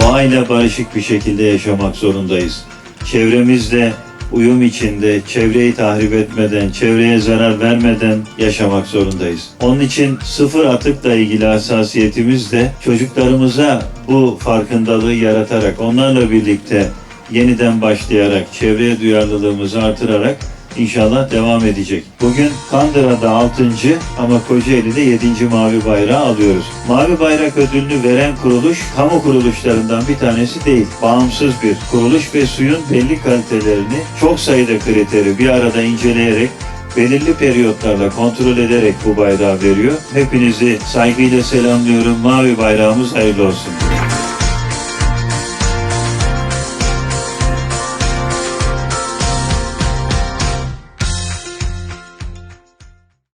doğayla barışık bir şekilde yaşamak zorundayız. Çevremizle uyum içinde, çevreyi tahrip etmeden, çevreye zarar vermeden yaşamak zorundayız. Onun için sıfır atıkla ilgili hassasiyetimiz de çocuklarımıza bu farkındalığı yaratarak, onlarla birlikte yeniden başlayarak, çevreye duyarlılığımızı artırarak İnşallah devam edecek. Bugün Kandıra'da 6. ama Kocaeli'de 7. Mavi Bayrağı alıyoruz. Mavi Bayrak ödülünü veren kuruluş kamu kuruluşlarından bir tanesi değil. Bağımsız bir kuruluş ve suyun belli kalitelerini çok sayıda kriteri bir arada inceleyerek belirli periyotlarla kontrol ederek bu bayrağı veriyor. Hepinizi saygıyla selamlıyorum. Mavi bayrağımız hayırlı olsun.